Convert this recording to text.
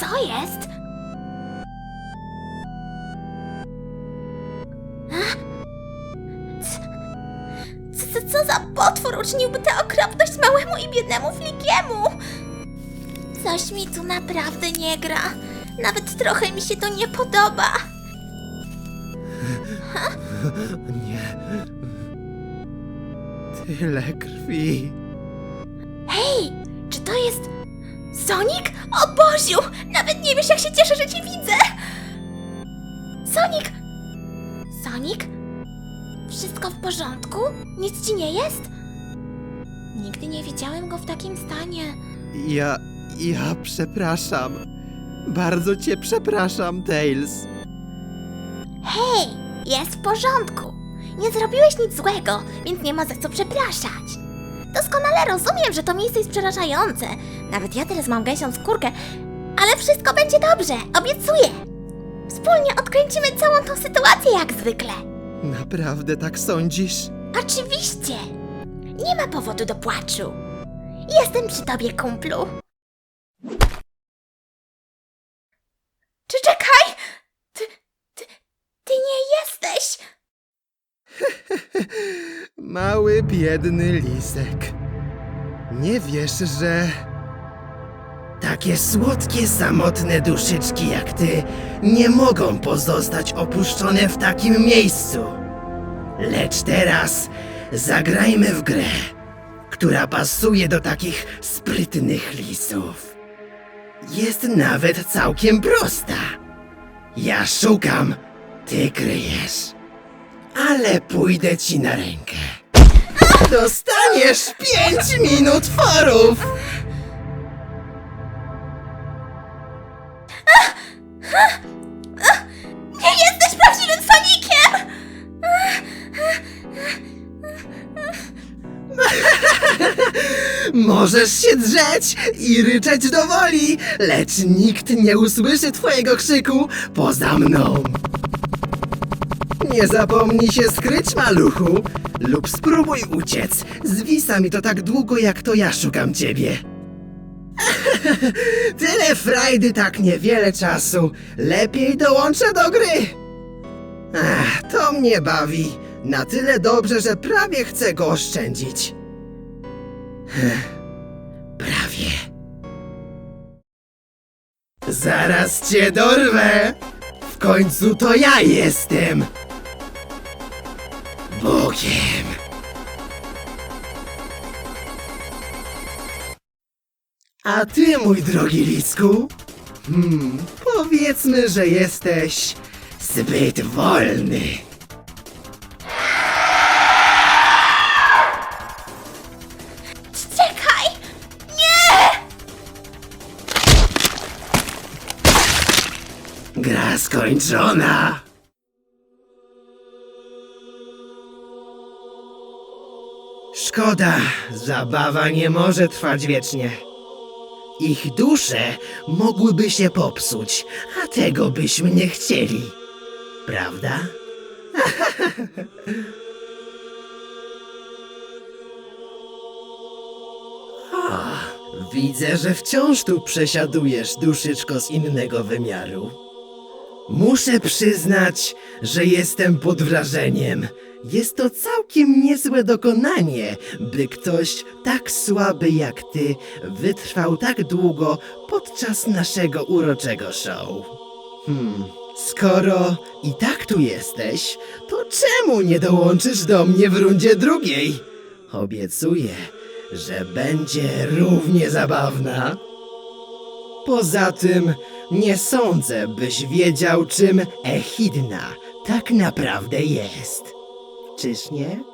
Co jest? A? Co, co, co za potwór uczyniłby tę okropność małemu i biednemu flikiemu? Coś mi tu naprawdę nie gra. Nawet trochę mi się to nie podoba. Nie. Tyle krwi. Hej, czy to jest Sonic? O Boziu! Nawet nie wiesz, jak się cieszę, że cię widzę! Sonic! Sonic? Wszystko w porządku? Nic ci nie jest? Nigdy nie widziałem go w takim stanie. Ja. Ja przepraszam. Bardzo cię przepraszam, Tails. Hej, jest w porządku. Nie zrobiłeś nic złego, więc nie ma za co przepraszać. Doskonale rozumiem, że to miejsce jest przerażające. Nawet ja teraz mam gęsią skórkę, ale wszystko będzie dobrze, obiecuję. Wspólnie odkręcimy całą tą sytuację jak zwykle. Naprawdę tak sądzisz? Oczywiście. Nie ma powodu do płaczu. Jestem przy tobie, kumplu. Czy czekaj? Ty, ty, ty nie jesteś. Mały, biedny lisek. Nie wiesz, że. Takie słodkie, samotne duszyczki jak ty nie mogą pozostać opuszczone w takim miejscu. Lecz teraz zagrajmy w grę, która pasuje do takich sprytnych lisów. Jest nawet całkiem prosta. Ja szukam, ty kryjesz. Ale pójdę ci na rękę. Dostaniesz pięć minut forów! Nie jesteś prawdziwym Sonikiem! Możesz się drzeć i ryczeć do woli, lecz nikt nie usłyszy twojego krzyku poza mną. Nie zapomnij się skryć, maluchu, lub spróbuj uciec. Zwisa mi to tak długo, jak to ja szukam ciebie. Tyle frajdy, tak niewiele czasu. Lepiej dołączę do gry. Ach, to mnie bawi. Na tyle dobrze, że prawie chcę go oszczędzić. Prawie. Zaraz cię dorwę! W końcu to ja jestem! Bogiem! A ty, mój drogi Licku? Hmm, powiedzmy, że jesteś zbyt wolny. Czekaj! Nie! Gra skończona! Szkoda, zabawa nie może trwać wiecznie. Ich dusze mogłyby się popsuć, a tego byśmy nie chcieli. Prawda? O, widzę, że wciąż tu przesiadujesz, duszyczko z innego wymiaru. Muszę przyznać, że jestem pod wrażeniem. Jest to całkiem niezłe dokonanie, by ktoś tak słaby jak ty wytrwał tak długo podczas naszego uroczego show. Hmm, skoro i tak tu jesteś, to czemu nie dołączysz do mnie w rundzie drugiej? Obiecuję, że będzie równie zabawna. Poza tym, nie sądzę, byś wiedział, czym Echidna tak naprawdę jest. Czyż nie?